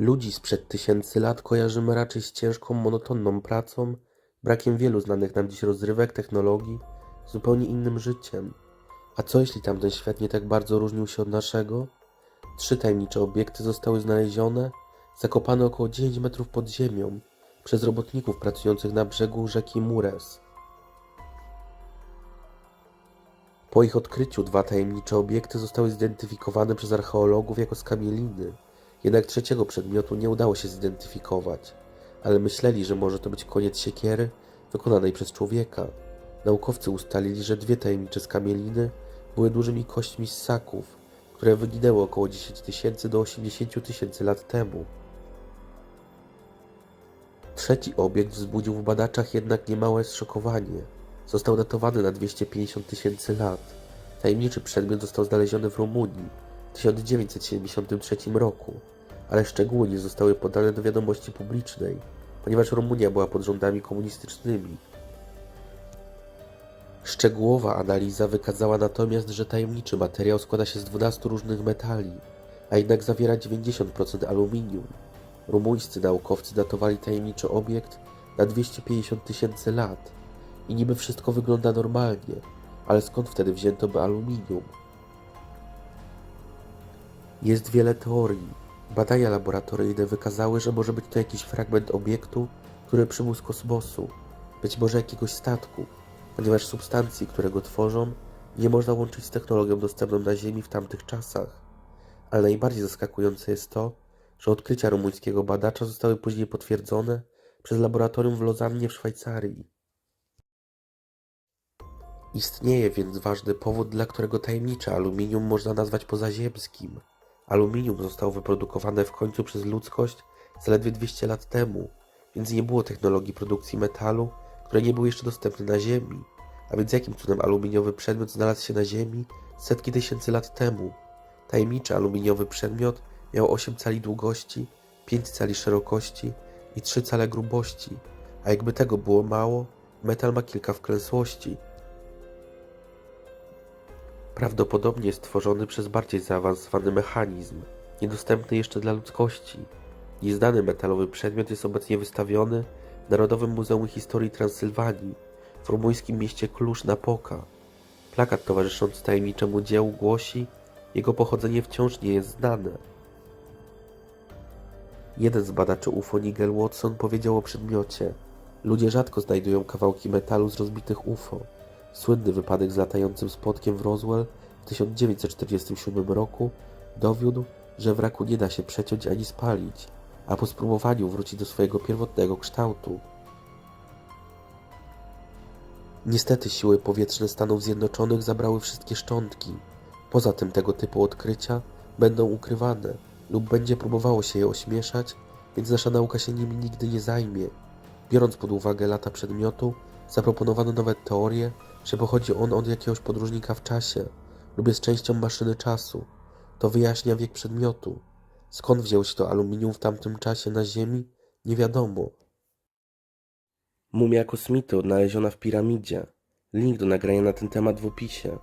Ludzi sprzed tysięcy lat kojarzymy raczej z ciężką, monotonną pracą, brakiem wielu znanych nam dziś rozrywek, technologii, zupełnie innym życiem. A co jeśli tamten świat nie tak bardzo różnił się od naszego? Trzy tajemnicze obiekty zostały znalezione, zakopane około 9 metrów pod ziemią, przez robotników pracujących na brzegu rzeki Mures. Po ich odkryciu dwa tajemnicze obiekty zostały zidentyfikowane przez archeologów jako skamieliny. Jednak trzeciego przedmiotu nie udało się zidentyfikować, ale myśleli, że może to być koniec siekiery wykonanej przez człowieka. Naukowcy ustalili, że dwie tajemnicze skamieliny były dużymi kośćmi ssaków, które wyginęły około 10 tysięcy do 80 tysięcy lat temu. Trzeci obiekt wzbudził w badaczach jednak niemałe zszokowanie. Został datowany na 250 tysięcy lat. Tajemniczy przedmiot został znaleziony w Rumunii 1973 roku, ale szczegóły nie zostały podane do wiadomości publicznej, ponieważ Rumunia była pod rządami komunistycznymi. Szczegółowa analiza wykazała natomiast, że tajemniczy materiał składa się z 12 różnych metali, a jednak zawiera 90% aluminium. Rumuńscy naukowcy datowali tajemniczy obiekt na 250 tysięcy lat i niby wszystko wygląda normalnie, ale skąd wtedy wzięto by aluminium? Jest wiele teorii. Badania laboratoryjne wykazały, że może być to jakiś fragment obiektu, który przybył kosmosu, być może jakiegoś statku, ponieważ substancji, które go tworzą, nie można łączyć z technologią dostępną na Ziemi w tamtych czasach. Ale najbardziej zaskakujące jest to, że odkrycia rumuńskiego badacza zostały później potwierdzone przez laboratorium w Lozannie w Szwajcarii. Istnieje więc ważny powód, dla którego tajemnicze aluminium można nazwać pozaziemskim. Aluminium zostało wyprodukowane w końcu przez ludzkość zaledwie 200 lat temu, więc nie było technologii produkcji metalu, które nie były jeszcze dostępne na Ziemi. A więc jakim cudem aluminiowy przedmiot znalazł się na Ziemi setki tysięcy lat temu? Tajemniczy aluminiowy przedmiot miał 8 cali długości, 5 cali szerokości i 3 cale grubości, a jakby tego było mało, metal ma kilka wklęsłości. Prawdopodobnie stworzony przez bardziej zaawansowany mechanizm, niedostępny jeszcze dla ludzkości. Nieznany metalowy przedmiot jest obecnie wystawiony w Narodowym Muzeum Historii Transylwanii w rumuńskim mieście Cluj-Napoca. Plakat towarzyszący tajemniczemu dziełu głosi, jego pochodzenie wciąż nie jest znane. Jeden z badaczy UFO, Nigel Watson, powiedział o przedmiocie: Ludzie rzadko znajdują kawałki metalu z rozbitych UFO. Słynny wypadek z latającym spotkiem w Roswell w 1947 roku dowiódł, że wraku nie da się przeciąć ani spalić, a po spróbowaniu wróci do swojego pierwotnego kształtu. Niestety siły powietrzne Stanów Zjednoczonych zabrały wszystkie szczątki. Poza tym tego typu odkrycia będą ukrywane lub będzie próbowało się je ośmieszać, więc nasza nauka się nimi nigdy nie zajmie. Biorąc pod uwagę lata przedmiotu, zaproponowano nawet teorię, że pochodzi on od jakiegoś podróżnika w czasie lub jest częścią maszyny czasu. To wyjaśnia wiek przedmiotu. Skąd wziął się to aluminium w tamtym czasie na Ziemi? Nie wiadomo. Mumia kosmity odnaleziona w piramidzie. Link do nagrania na ten temat w opisie.